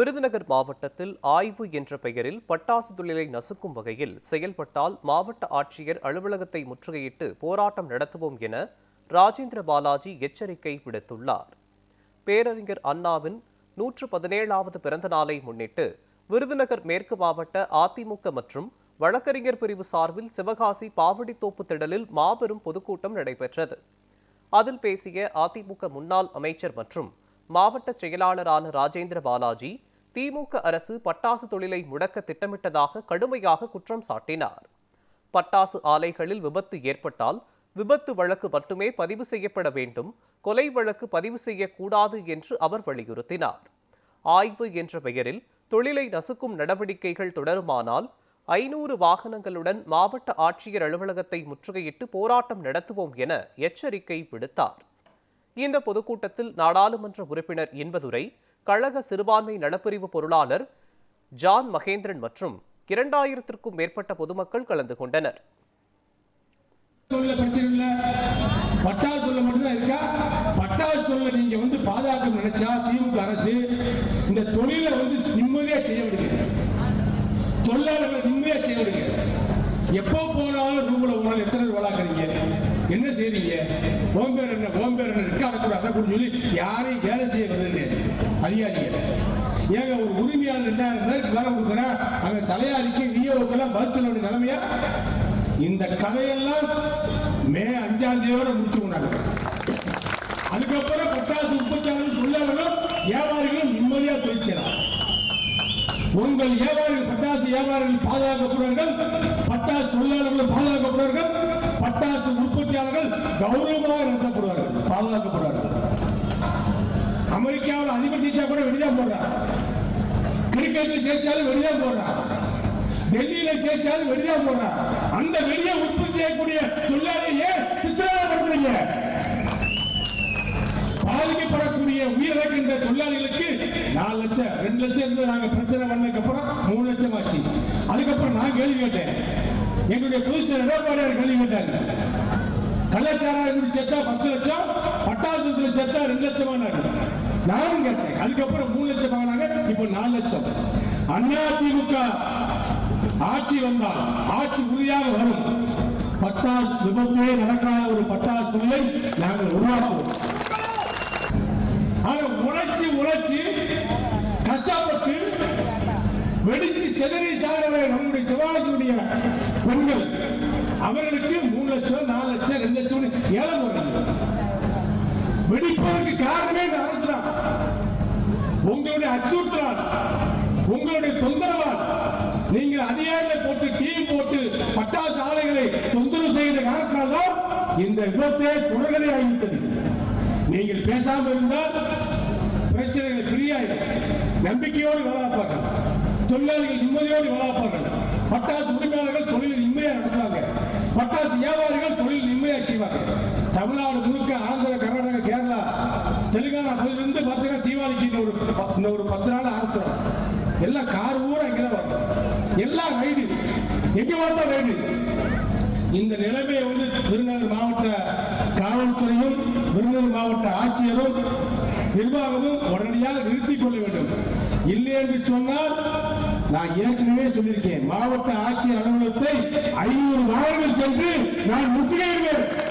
விருதுநகர் மாவட்டத்தில் ஆய்வு என்ற பெயரில் பட்டாசு தொழிலை நசுக்கும் வகையில் செயல்பட்டால் மாவட்ட ஆட்சியர் அலுவலகத்தை முற்றுகையிட்டு போராட்டம் நடத்துவோம் என ராஜேந்திர பாலாஜி எச்சரிக்கை விடுத்துள்ளார். பேரறிஞர் அண்ணாவின் நூற்று பதினேழாவது பிறந்த நாளை முன்னிட்டு விருதுநகர் மேற்கு மாவட்ட அதிமுக மற்றும் வழக்கறிஞர் பிரிவு சார்பில் சிவகாசி பாவடித்தோப்பு திடலில் மாபெரும் பொதுக்கூட்டம் நடைபெற்றது. அதில் பேசிய அதிமுக முன்னாள் அமைச்சர் மற்றும் மாவட்ட செயலாளரான ராஜேந்திர பாலாஜி திமுக அரசு பட்டாசு தொழிலை முடக்க திட்டமிட்டதாக கடுமையாக குற்றம் சாட்டினார். பட்டாசு ஆலைகளில் விபத்து ஏற்பட்டால் விபத்து வழக்கு மட்டுமே பதிவு செய்யப்பட வேண்டும். கொலை வழக்கு பதிவு செய்யக்கூடாது என்று அவர் வலியுறுத்தினார். ஆய்வு என்ற பெயரில் தொழிலை நசுக்கும் நடவடிக்கைகள் தொடருமானால் ஐநூறு வாகனங்களுடன் மாவட்ட ஆட்சியர் அலுவலகத்தை முற்றுகையிட்டு போராட்டம் நடத்துவோம் என எச்சரிக்கை விடுத்தார். இந்த பொதுக்கூட்டத்தில் நாடாளுமன்ற உறுப்பினர் இன்பதுரை கழக சிறுபான்மை நலப்பிரிவு பொருளாளர் ஜான் மகேந்திரன் மற்றும் இரண்டாயிரத்திற்கும் மேற்பட்ட பொதுமக்கள் கலந்து கொண்டனர். தொழில பிரச்சனை இல்ல பட்டாசு நீங்க வந்து பாதுகாக்க நினைச்சா திமுக அரசு இந்த தொழிலை வந்து நிம்மதியா செய்ய விடுங்க தொழிலாளர்களை நிம்மதியா செய்ய விடுங்க எப்போ போனாலும் ரூம்ல உங்களால் எத்தனை பேர் என்ன செய்றீங்க? ஓம் என்ன? ஓம் என்ன? ரெக்கார்டு அதை சொல்லி யாரையும் வேலை செய்ய வருது அதிகாரிகள் ஏங்க ஒரு உரிமையாளர் ரெண்டாயிரம் பேருக்கு வேலை கொடுக்குறேன் அவன் தலையாரிக்கு விஓக்கெல்லாம் பதில் சொல்ல வேண்டிய நிலைமையா? இந்த கதையெல்லாம் மே அஞ்சாம் தேதியோட முடிச்சுக்கொண்டாங்க அதுக்கப்புறம் பட்டாசு உற்பத்தியாளர்கள் தொழிலாளர்களும் வியாபாரிகளும் நிம்மதியா தொழில் உங்கள் வியாபாரிகள் பட்டாசு வியாபாரிகள் பாதுகாக்கப்படுவார்கள். பட்டாசு தொழிலாளர்கள் பாதுகாக்கப்படுவார்கள். பட்டாசு உற்பத்தியாளர்கள் கௌரவமாக நடத்தப்படுவார்கள் பாதுகாக்கப்படுவார்கள். அமெரிக்காவில் அதிபர் ஜெயிச்சா கூட வெளிதான் போடுறான் கிரிக்கெட்டில் ஜெயிச்சாலும் வெளிதான் போடுறான் டெல்லியில ஜெயிச்சாலும் வெளிதான் போடுறான் அந்த வெளியே உற்பத்தி செய்யக்கூடிய தொழிலாளியே சித்திரவதைப்படுத்துறீங்க? பாதிக்கப்படக்கூடிய உயிரிழக்கின்ற தொழிலாளிகளுக்கு நாலு லட்சம் ரெண்டு லட்சம் இருந்து நாங்க பிரச்சனை பண்ணதுக்கு அப்புறம் மூணு லட்சம் ஆச்சு. அதுக்கப்புறம் நான் கேள்வி கேட்டேன். எங்களுடைய பொதுச் செயலர் எடப்பாடியார் கேள்வி கேட்டாங்க கள்ளச்சாராயம் செத்தா சேர்த்தா பத்து லட்சம் பட்டாசு சேர்த்தா ரெண்டு லட்சமானாங்க நானும் கேட்டேன். அதுக்கப்புறம் மூணு லட்சம் வாங்கினாங்க இப்போ நாலு லட்சம். அண்ணா திமுக ஆட்சி வந்தால் ஆட்சி உறுதியாக வரும். பட்டாசு விபத்தே நடக்காத ஒரு பட்டாசு தொழிலை நாங்கள் உருவாக்குவோம். ஆனா உழைச்சி உழைச்சி கஷ்டப்பட்டு வெடிச்சு செதறி சாரவ நம்முடைய சிவாஜியுடைய பெண்கள். அவர்களுக்கு மூணு லட்சம் நாலு லட்சம் ரெண்டு லட்சம் ஏழை உங்களுடைய அச்சுறுத்தலால் உங்களுடைய தொந்தரவால் நீங்க அதிகாரிகளை போட்டு டீ போட்டு பட்டாசு ஆலைகளை தொந்தரவு செய்கிற காரணத்தினால்தான் இந்த விபத்தே தொடர்கதை ஆகிவிட்டது. நீங்கள் பேசாமல் இருந்தால் பிரச்சனைகள் ஃப்ரீயாயிடும் நம்பிக்கையோடு விளையாப்பார்கள் தொழிலாளிகள் நிம்மதியோடு விளையாப்பார்கள் பட்டாசு உரிமையாளர்கள் தொழில் நிம்மதியாக நடத்துவாங்க. பட்டாசு வியாபாரிகள் தொழில் நிம்மதியாக செய்வாங்க. தமிழ்நாடு முழுக்க ஆந்திர கர்நாடக தெலுங்கானா பகுதியிலிருந்து பார்த்தீங்கன்னா தீபாவளிக்கு இன்னும் ஒரு ப- ஒரு பத்து நாள் ஆரம்பிச்சிடும். எல்லாம் கார் ஊரா இங்கே தான் வரும். எல்லாம் ரைடு. எங்கே பார்த்தா ரைடு. இந்த நிலைமையை வந்து விருதுநகர் மாவட்ட காவல்துறையும் விருதுநகர் மாவட்ட ஆட்சியரும் நிர்வாகமும் உடனடியாக நிறுத்திக் கொள்ள வேண்டும். இல்லை என்று சொன்னால் நான் ஏற்கனவே சொல்லியிருக்கேன் மாவட்ட ஆட்சியர் அலுவலகத்தை ஐநூறு வாரங்கள் சென்று நான் முற்றுகையிடுவேன்.